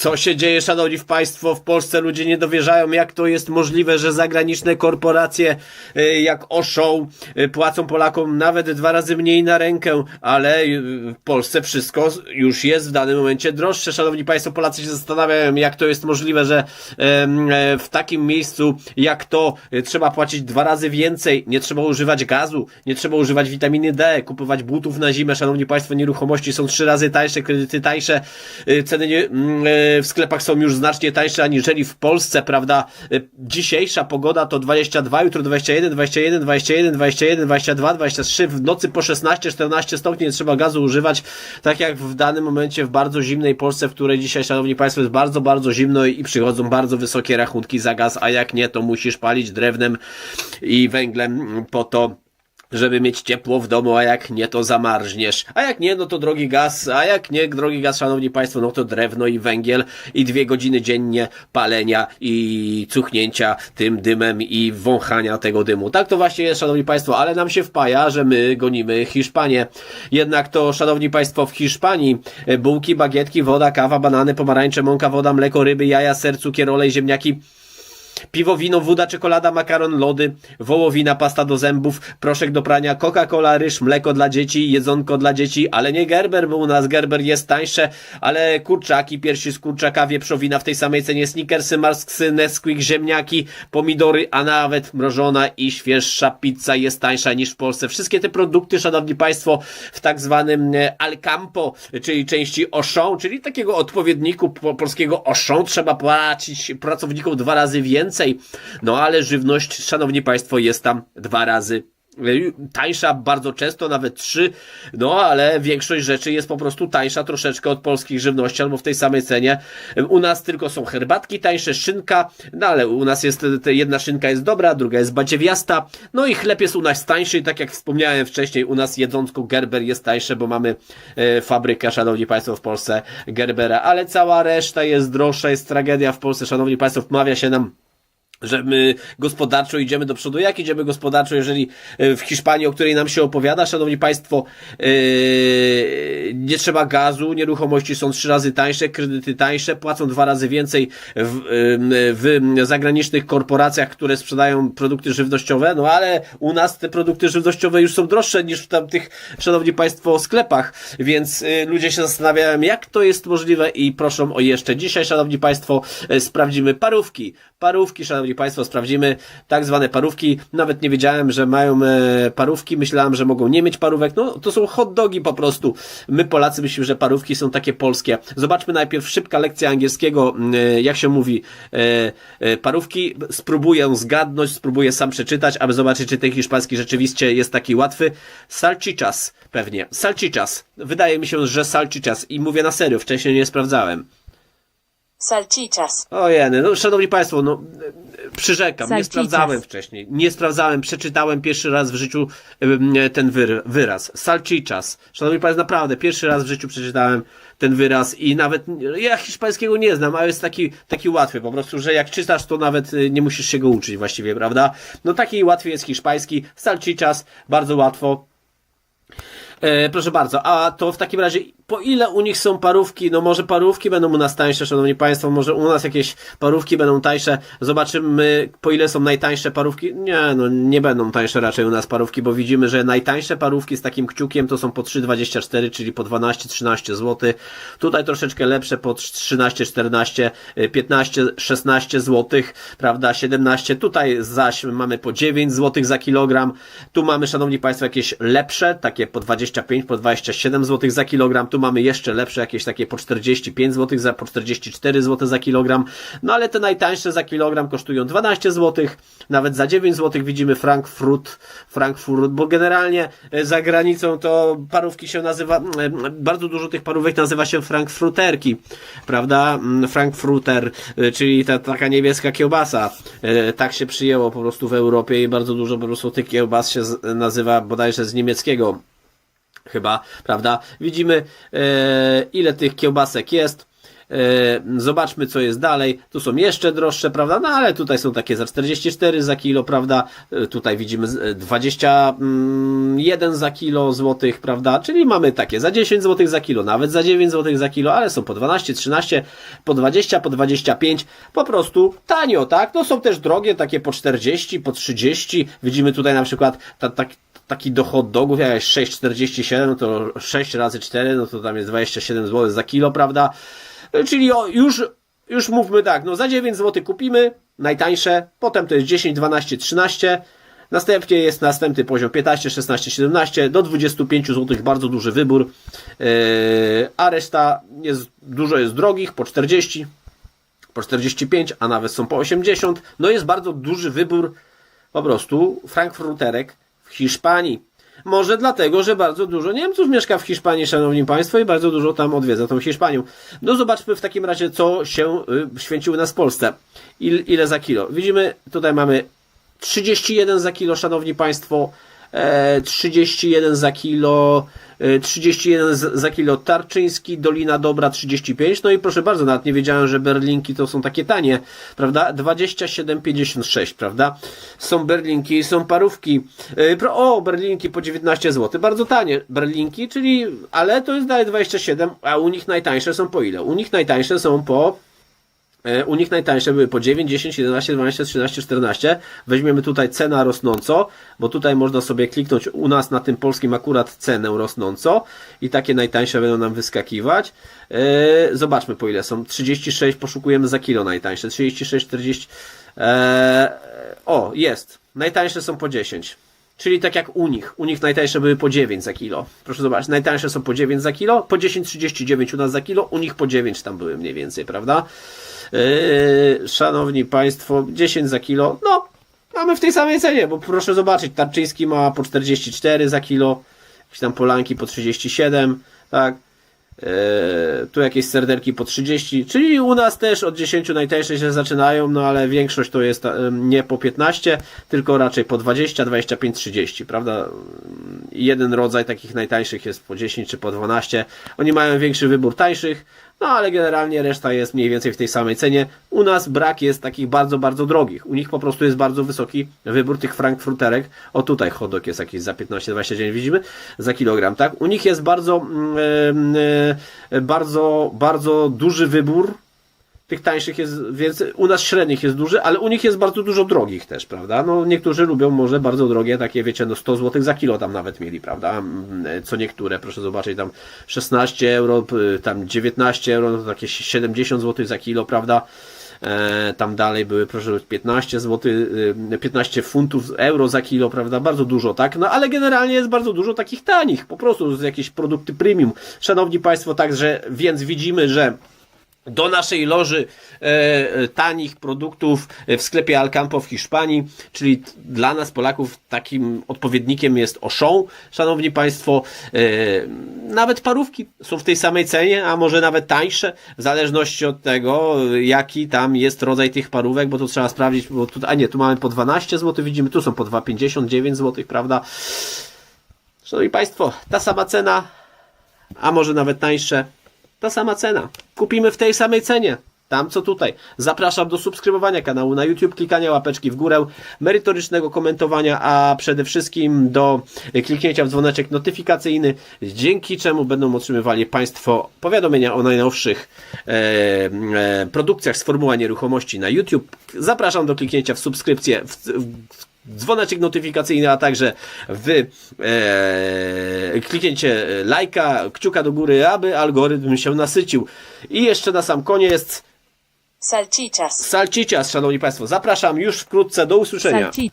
Co się dzieje, szanowni państwo? W Polsce ludzie nie dowierzają, jak to jest możliwe, że zagraniczne korporacje y, jak Oszą y, płacą Polakom nawet dwa razy mniej na rękę, ale y, w Polsce wszystko już jest w danym momencie droższe. Szanowni państwo, Polacy się zastanawiają, jak to jest możliwe, że e, w takim miejscu jak to trzeba płacić dwa razy więcej, nie trzeba używać gazu, nie trzeba używać witaminy D, kupować butów na zimę. Szanowni państwo, nieruchomości są trzy razy tańsze, kredyty tańsze, ceny nie, mm, e, w sklepach są już znacznie tańsze aniżeli w Polsce, prawda? E, Dzisiejsza pogoda to 22, jutro 21, 21, 21, 21, 22, 23, w nocy po 16, 14 stopni nie trzeba gazu używać, tak jak w danym momencie w bardzo zimnej Polsce, w której dzisiaj, szanowni państwo, jest bardzo, bardzo zimno i przychodzą bardzo wysokie rachunki za gaz, a jak nie, to musisz palić drewnem i węglem po to, żeby mieć ciepło w domu, a jak nie, to zamarzniesz. A jak nie, no to drogi gaz, a jak nie, drogi gaz, szanowni państwo, no to drewno i węgiel i dwie godziny dziennie palenia i cuchnięcia tym dymem i wąchania tego dymu. Tak to właśnie jest, szanowni państwo, ale nam się wpaja, że my gonimy Hiszpanię. Jednak to, szanowni państwo, w Hiszpanii e, bułki, bagietki, woda, kawa, banany, pomarańcze, mąka, woda, mleko, ryby, jaja, ser, cukier, olej, ziemniaki, Piwo, wino, woda, czekolada, makaron, lody, wołowina, pasta do zębów, proszek do prania, Coca-Cola, ryż, mleko dla dzieci, jedzonko dla dzieci, ale nie Gerber, bo u nas Gerber jest tańsze, ale kurczaki, piersi z kurczaka, wieprzowina w tej samej cenie, Snickersy, Marsksy, Nesquik, ziemniaki, pomidory, a nawet mrożona i świeższa pizza jest tańsza niż w Polsce. Wszystkie te produkty, szanowni państwo, w tak zwanym e, Alcampo, czyli części Auchan, czyli takiego odpowiedniku po- polskiego Auchan, trzeba płacić pracownikom dwa razy więcej, no ale żywność, szanowni państwo, jest tam dwa razy y, tańsza bardzo często, nawet trzy, no ale większość rzeczy jest po prostu tańsza troszeczkę od polskich żywności albo w tej samej cenie. U nas tylko są herbatki tańsze, szynka, no ale u nas jest, te- jedna szynka jest dobra, druga jest badziewiasta, no i chleb jest u nas tańszy tak jak wspomniałem wcześniej, u nas jedzącko Gerber jest tańsze, bo mamy e, fabrykę, szanowni państwo, w Polsce Gerbera, ale cała reszta jest droższa, jest tragedia w Polsce, szanowni państwo, wmawia się nam że my gospodarczo idziemy do przodu. Jak idziemy gospodarczo, jeżeli e, w Hiszpanii, o której nam się opowiada, szanowni państwo, yy, nie trzeba gazu, nieruchomości są trzy razy tańsze, kredyty tańsze, płacą dwa razy więcej w, w zagranicznych korporacjach, które sprzedają produkty żywnościowe, no ale u nas te produkty żywnościowe już są droższe niż w tamtych, szanowni państwo, sklepach, więc yy, ludzie się zastanawiają, jak to jest możliwe i proszą o jeszcze. Dzisiaj, szanowni państwo, sprawdzimy parówki. Parówki, szanowni państwo, sprawdzimy tak zwane parówki. Nawet nie wiedziałem, że mają e, parówki. Myślałem, że mogą nie mieć parówek. No, to są hot dogi po prostu. My Polacy myślimy, że parówki są takie polskie. Zobaczmy najpierw szybka lekcja angielskiego, e, jak się mówi e, parówki. Spróbuję zgadnąć, spróbuję sam przeczytać, aby zobaczyć, czy ten hiszpański rzeczywiście jest taki łatwy. Salchichas, pewnie. Salchichas. Wydaje mi się, że salchichas. I mówię na serio, wcześniej nie sprawdzałem. Salchichas. Ojeny, no szanowni państwo, no przyrzekam, nie Salchichas. sprawdzałem wcześniej, nie sprawdzałem, przeczytałem pierwszy raz w życiu ten wyr, wyraz. Salchichas. Szanowni państwo, naprawdę, pierwszy raz w życiu przeczytałem ten wyraz i nawet, ja hiszpańskiego nie znam, ale jest taki, taki łatwy po prostu, że jak czytasz, to nawet y, nie musisz się go uczyć właściwie, prawda? No taki łatwy jest hiszpański, salchichas, bardzo łatwo, E, proszę bardzo, a to w takim razie po ile u nich są parówki? No może parówki będą u nas tańsze, szanowni państwo, może u nas jakieś parówki będą tańsze. Zobaczymy po ile są najtańsze parówki. Nie, no nie będą tańsze raczej u nas parówki, bo widzimy, że najtańsze parówki z takim kciukiem to są po 3,24, czyli po 12-13 zł. Tutaj troszeczkę lepsze po 13, 14, e, 15, 16 zł, prawda, 17. Tutaj zaś mamy po 9 zł za kilogram. Tu mamy, szanowni państwo, jakieś lepsze, takie po 25, po 27 zł za kilogram. Tu mamy jeszcze lepsze, jakieś takie po 45 zł, za, po 44 zł za kilogram. No ale te najtańsze za kilogram kosztują 12 zł, nawet za 9 zł widzimy Frankfurt, Frankfurt, bo generalnie e, za granicą to parówki się nazywa, e, bardzo dużo tych parówek nazywa się frankfruterki, prawda? Frankfruter, e, czyli ta taka niebieska kiełbasa. Tak się przyjęło po prostu w Europie i bardzo dużo po prostu tych kiełbas się nazywa bodajże z niemieckiego chyba, prawda? Widzimy, e, ile tych kiełbasek jest. E, zobaczmy, co jest dalej. Tu są jeszcze droższe, prawda? No ale tutaj są takie za 44 za kilo, prawda? E, tutaj widzimy z- e, 21 za kilo złotych, prawda? Czyli mamy takie za 10 złotych za kilo, nawet za 9 złotych za kilo, ale są po 12, 13, po 20, po 25. Po prostu tanio, tak? No są też drogie, takie po 40, po 30. Widzimy tutaj na przykład ta, tak, taki do dogów, jak jest 6,47, no to 6 razy 4, no to tam jest 27 zł za kilo, prawda? Czyli o, już, już mówmy tak, no za 9 zł kupimy, najtańsze, potem to jest 10, 12, 13, następnie jest następny poziom 15, 16, 17, do 25 zł bardzo duży wybór, yy, a reszta jest, dużo jest drogich, po 40, po 45, a nawet są po 80. No jest bardzo duży wybór po prostu frankfurterek w Hiszpanii. Może dlatego, że bardzo dużo Niemców mieszka w Hiszpanii, szanowni państwo, i bardzo dużo tam odwiedza tą Hiszpanią. No zobaczmy w takim razie, co się y, święciło nas w Polsce. Il, ile za kilo? Widzimy, tutaj mamy 31 za kilo, szanowni państwo, 31 za kilo, e, 31 z- za kilo Tarczyński, Dolina Dobra 35, no i proszę bardzo, nawet nie wiedziałem, że berlinki to są takie tanie, prawda? 27,56, prawda? Są berlinki, są parówki, e, o, berlinki po 19 zł, bardzo tanie berlinki, czyli, ale to jest dalej 27, a u nich najtańsze są po ile? U nich najtańsze są po E, U nich najtańsze były po 9, 10, 11, 12, 13, 14. Weźmiemy tutaj cena rosnąco, bo tutaj można sobie kliknąć u nas na tym polskim akurat cenę rosnąco i takie najtańsze będą nam wyskakiwać. E, Zobaczmy po ile są. 36 poszukujemy za kilo najtańsze. 36, 40. E, o, jest. Najtańsze są po 10. Czyli tak jak u nich. U nich najtańsze były po 9 za kilo. Proszę zobaczyć, najtańsze są po 9 za kilo, po 10,39 u nas za kilo, u nich po 9 tam były mniej więcej, prawda? Yy, szanowni Państwo, 10 za kilo, no, mamy w tej samej cenie, bo proszę zobaczyć, Tarczyński ma po 44 za kilo, jakieś tam Polanki po 37, tak? Yy, tu jakieś serdelki po 30, czyli u nas też od 10 najtańsze się zaczynają, no ale większość to jest em, nie po 15, tylko raczej po 20, 25, 30, prawda? Jeden rodzaj takich najtańszych jest po 10 czy po 12. Oni mają większy wybór tańszych, no ale generalnie reszta jest mniej więcej w tej samej cenie. U nas brak jest takich bardzo, bardzo drogich. U nich po prostu jest bardzo wysoki wybór tych frankfurterek. O tutaj hodok jest jakiś za 15-29 widzimy za kilogram, tak? U nich jest bardzo, e, e, bardzo, bardzo duży wybór tych tańszych jest więcej, u nas średnich jest duży, ale u nich jest bardzo dużo drogich też, prawda? No niektórzy lubią może bardzo drogie, takie wiecie, no 100 zł za kilo tam nawet mieli, prawda? Mm, Co niektóre, proszę zobaczyć, tam 16 euro, tam 19 euro, no takie 70 zł za kilo, prawda? E, tam dalej były, proszę, 15 zł, y, 15 funtów, euro za kilo, prawda? Bardzo dużo, tak? No ale generalnie jest bardzo dużo takich tanich, po prostu jakieś produkty premium. Szanowni Państwo, także, więc widzimy, że do naszej loży e, tanich produktów w sklepie Alcampo w Hiszpanii, czyli dla nas Polaków takim odpowiednikiem jest Auchan. Szanowni Państwo, e, nawet parówki są w tej samej cenie, a może nawet tańsze, w zależności od tego, jaki tam jest rodzaj tych parówek, bo to trzeba sprawdzić, bo tu, a nie, tu mamy po 12 zł, widzimy, tu są po 2,59 zł, prawda? Szanowni Państwo, ta sama cena, a może nawet tańsze, ta sama cena. Kupimy w tej samej cenie. Tam co tutaj. Zapraszam do subskrybowania kanału na YouTube, klikania łapeczki w górę, merytorycznego komentowania, a przede wszystkim do kliknięcia w dzwoneczek notyfikacyjny, dzięki czemu będą otrzymywali Państwo powiadomienia o najnowszych e, e, produkcjach z formuła nieruchomości na YouTube. Zapraszam do kliknięcia w subskrypcję, w, w dzwoneczek notyfikacyjny, a także w e, kliknięcie lajka, kciuka do góry, aby algorytm się nasycił. I jeszcze na sam koniec Salchichas. Salcicia, szanowni państwo. Zapraszam już wkrótce. Do usłyszenia. Salchichas.